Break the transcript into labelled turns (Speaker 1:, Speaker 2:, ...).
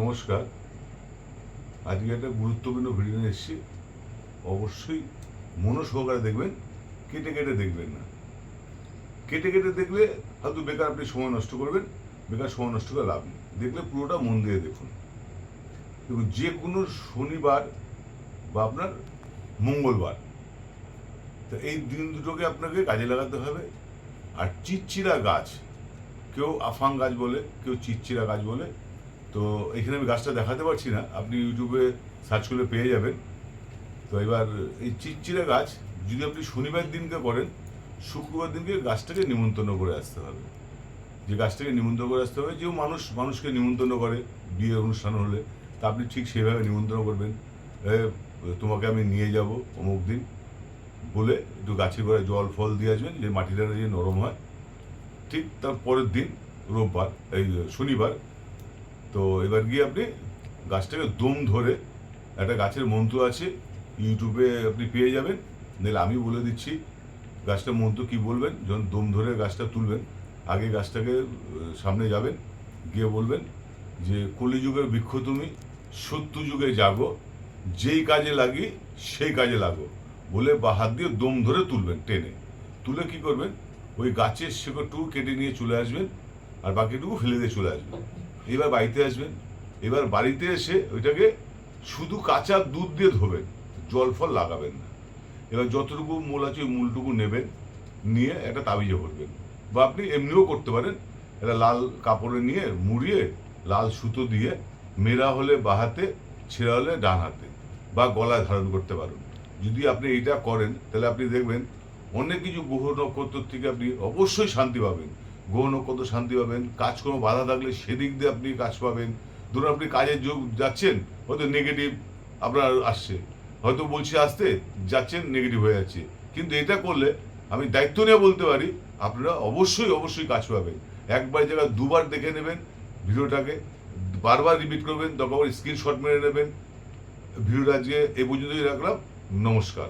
Speaker 1: নমস্কার। আজকে একটা গুরুত্বপূর্ণ ভিডিও এসেছি। অবশ্যই মনোসহকারে দেখবেন, কেটে কেটে দেখবেন না। কেটে কেটে দেখলে হয়তো বেকার আপনি সময় নষ্ট করবেন, বেকার সময় নষ্ট করে লাভ নেই। দেখলে পুরোটা মন দিয়ে দেখুন। দেখুন যে কোনো শনিবার বা আপনার মঙ্গলবার, তো এই দিন দুটোকে আপনাকে কাজে লাগাতে হবে। আর চিচ্চিরা গাছ, কেউ আফাং গাছ বলে, কেউ চিচ্চিরা গাছ বলে তো এখানে আমি গাছটা দেখাতে পারছি না। আপনি ইউটিউবে সার্চ করলে পেয়ে যাবেন। তো এবার এই চিচ্চিরা গাছ, যদি আপনি শনিবার দিনকে করেন, শুক্রবার দিনকে গাছটাকে নিমন্ত্রণ করে আসতে হবে। যে গাছটাকে নিমন্ত্রণ করে আসতে হবে যেও মানুষ, মানুষকে নিমন্ত্রণ করে বিয়ে অনুষ্ঠান হলে, তা আপনি ঠিক সেভাবে নিমন্ত্রণ করবেন। তোমাকে আমি নিয়ে যাব অমুক দিন। বলে একটু গাছে করে জল, ফল দিয়ে আসবেন, যে মাটিটা যে নরম হয়। ঠিক তার পরের দিন, রোববার, এই শনিবার তো এবার গিয়ে আপনি গাছটাকে দম ধরে একটা গাছের মন্ত্র আছে ইউটিউবে আপনি পেয়ে যাবেন। নাহলে আমি বলে দিচ্ছি, গাছটার মন্ত্র কি বলবেন? যখন দম ধরে গাছটা তুলবেন, আগে গাছটাকে সামনে যাবেন, গিয়ে বলবেন যে, কলিযুগের বৃক্ষ তুমি, সত্য যুগে জাগো, যেই কাজে লাগি, সেই কাজে লাগো। বলে বা হাত দিয়ে দম ধরে তুলবেন টেনে। তুলে কি করবেন? ওই গাছের শেকড়টুকু কেটে নিয়ে চলে আসবেন, আর বাকিটুকু ফেলে দিয়ে চলে আসবেন। এবার বাড়িতে আসবেন, এবার বাড়িতে এসে ওইটাকে শুধু কাঁচা দুধ দিয়ে ধোবেন, জল ফল লাগাবেন না। এবার যতটুকু মূল আছে ওই মূলটুকু নেবেন, নিয়ে একটা তাবিজে ভরবেন। বা আপনি এমনিও করতে পারেন এটা লাল কাপড়ে নিয়ে মুড়িয়ে, লাল সুতো দিয়ে মেরা হলে বা হাতে, ছেঁড়া হলে ডান হাতে, বা গলায় ধারণ করতে পারেন। যদি আপনি এইটা করেন, তাহলে আপনি দেখবেন অনেক কিছু গ্রহ নক্ষত্র থেকে আপনি অবশ্যই শান্তি পাবেন। গ্রহ কত শান্তি পাবেন, কাজকর্ম বাধা থাকলে সেদিক দিয়ে আপনি কাজ পাবেন। ধরুন আপনি কাজের যোগ যাচ্ছেন, হয়তো নেগেটিভ আপনার আসছে। হয়তো বলছি আসতে যাচ্ছেন নেগেটিভ হয়ে যাচ্ছে। কিন্তু এটা করলে আমি দায়িত্ব নিয়ে বলতে পারি, আপনারা অবশ্যই অবশ্যই কাজ পাবেন। একবার জায়গায় দুবার দেখে নেবেন ভিডিওটাকে, বারবার রিপিট করবেন দরকার স্ক্রিনশট মেরে নেবেন। ভিডিওটা আজকে এ পর্যন্তই রাখলাম, নমস্কার।